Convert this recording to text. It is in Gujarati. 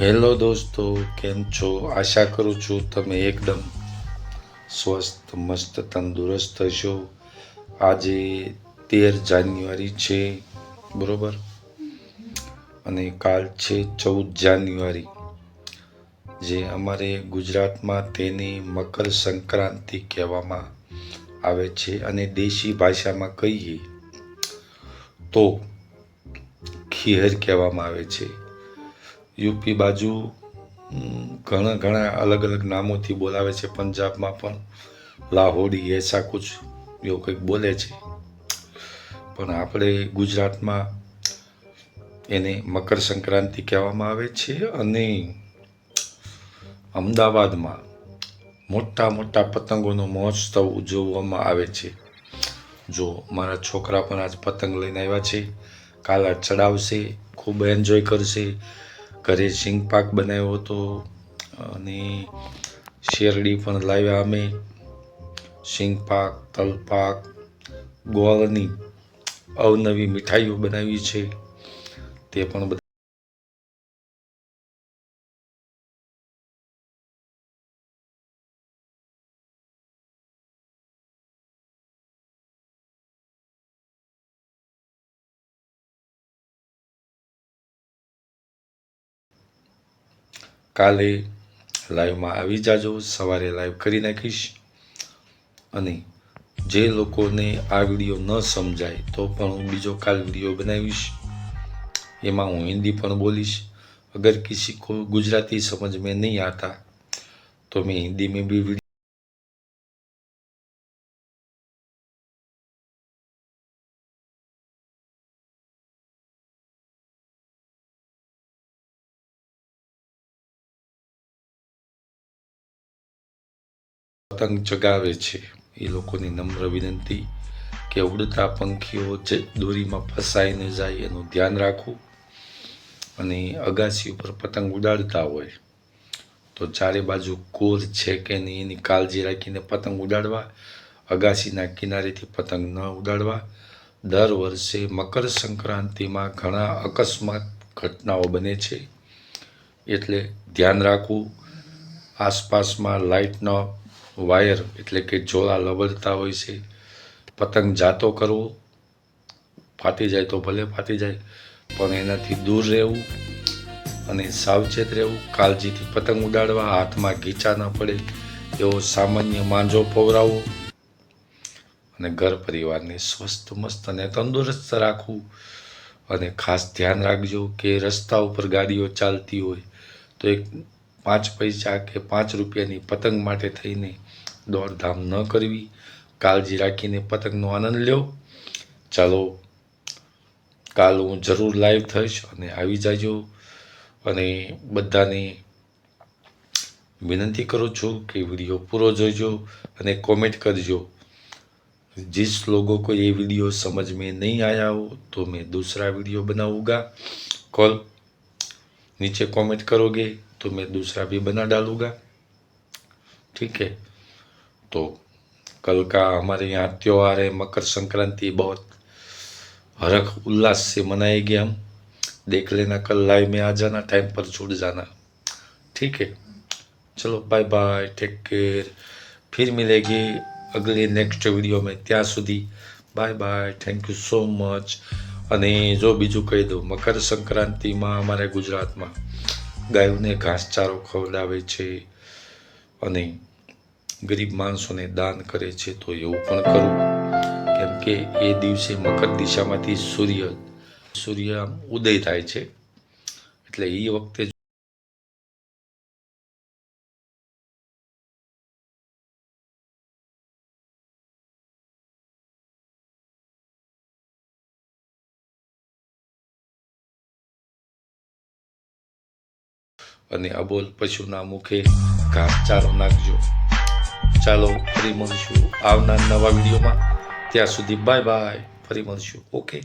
હેલો દોસ્તો, કેમ છો? આશા કરું છું તમે એકદમ સ્વસ્થ, મસ્ત, તંદુરસ્ત હશો. આજે તેર જાન્યુઆરી છે, બરોબર? અને કાલ છે ચૌદ જાન્યુઆરી. જે અમારે ગુજરાતમાં તેને મકર સંક્રાંતિ કહેવામાં આવે છે અને દેશી ભાષામાં કહીએ તો ખીહર કહેવામાં આવે છે. યુપી બાજુ ઘણા ઘણા અલગ અલગ નામોથી બોલાવે છે. પંજાબમાં પણ લાહોડી એસા કુછ એવું કંઈક બોલે છે. પણ આપણે ગુજરાતમાં એને મકર સંક્રાંતિ કહેવામાં આવે છે અને અમદાવાદમાં મોટા મોટા પતંગોનો મહોત્સવ ઉજવવામાં આવે છે. જો મારા છોકરા પણ આજ પતંગ લઈને આવ્યા છે. કાલા ચડાવશે, ખૂબ એન્જોય કરશે. ઘરે સિંગ પાક બનાવ્યો હતો અને શેરડી પણ લાવ્યા અમે. શીંગ પાક, તલ ગોળની અવનવી મીઠાઈઓ બનાવી છે. તે પણ કાલે લાઈવમાં આવી જાજો સવારે લાઈવ કરી નાખીશ અને જે લોકોને આ વિડીયો ન સમજાય તો પણ હું બીજો કાલ વિડીયો બનાવીશ એમાં હું હિન્દી પણ બોલીશ अगर किसी को गुजराती समझ में नहीं आता तो मैं हिंदी में भी પતંગ ચગાવે છે. એ લોકોની નમ્ર વિનંતી કે ઉડતા પંખીઓ જે દોરીમાં ફસાઈને જાય એનું ધ્યાન રાખવું. અને અગાસી ઉપર પતંગ ઉડાડતા હોય તો ચારે બાજુ કોર છે કે નહીં એની કાળજી રાખીને પતંગ ઉડાડવા, અગાસીના કિનારેથી પતંગ ન ઉડાડવા. દર વર્ષે મકર સંક્રાંતિમાં ઘણા અકસ્માત ઘટનાઓ બને છે. એટલે ધ્યાન રાખવું. આસપાસમાં લાઇટનો વાયર એટલે કે જોડા લબડતા હોય છે. પતંગ જાતો કરવો, ફાટી જાય તો ભલે ફાટી જાય, પણ એનાથી દૂર રહેવું અને સાવચેત રહેવું, કાળજીથી પતંગ ઉડાડવા, હાથમાં ગીચા ન પડે, એવો સામાન્ય માંજો પવરાવવો અને ઘર પરિવારને સ્વસ્થ, મસ્ત અને તંદુરસ્ત રાખવું. અને ખાસ ધ્યાન રાખજો કે રસ્તા ઉપર ગાડીઓ ચાલતી હોય તો એક પાંચ પૈસા કે પાંચ રૂપિયાની પતંગ માટે થઈને દોડધામ ન કરવી કાળજી રાખીને પતંગનો આનંદ લ્યો ચાલો કાલ હું જરૂર લાઈવ થઈશ અને આવી જાજો અને બધાને વિનંતી કરું છું કે વિડીયો પૂરો જોજો અને કોમેન્ટ કરજો जिस लोगों को ये वीडियो समझ में नहीं आया हो तो मैं दूसरा वीडियो बनाऊंगा कॉल नीचे कमेंट करोगे तो मैं दूसरा भी बना डालूंगा ठीक है तो कल का हमारे यहाँ त्योहार है मकर संक्रांति बहुत हरख उल्लास से मनाएंगे हम देख लेना कल लाइव में आ जाना टाइम पर जुड़ जाना ठीक है चलो बाय बाय टेक केयर फिर मिलेगी અગલી નેક્સ્ટ વિડીયો મેં ત્યાં સુધી bye bye thank you so much અને જો બીજું કહી દઉં મકર સંક્રાંતિમાં અમારે ગુજરાતમાં ગાયોને ઘાસચારો ખવડાવે છે અને ગરીબ માણસોને દાન કરે છે તો એવું પણ કરવું કેમ કે એ દિવસે મકર દિશામાંથી સૂર્ય સૂર્ય ઉદય થાય છે. એટલે એ વખતે અને અબોલ પશુના મુખે ઘાસચારો નાખજો. ચાલો ફરી મળીશું આવનાર નવા વિડીયોમાં. ત્યાં સુધી બાય બાય ફરી મળીશું. ઓકે.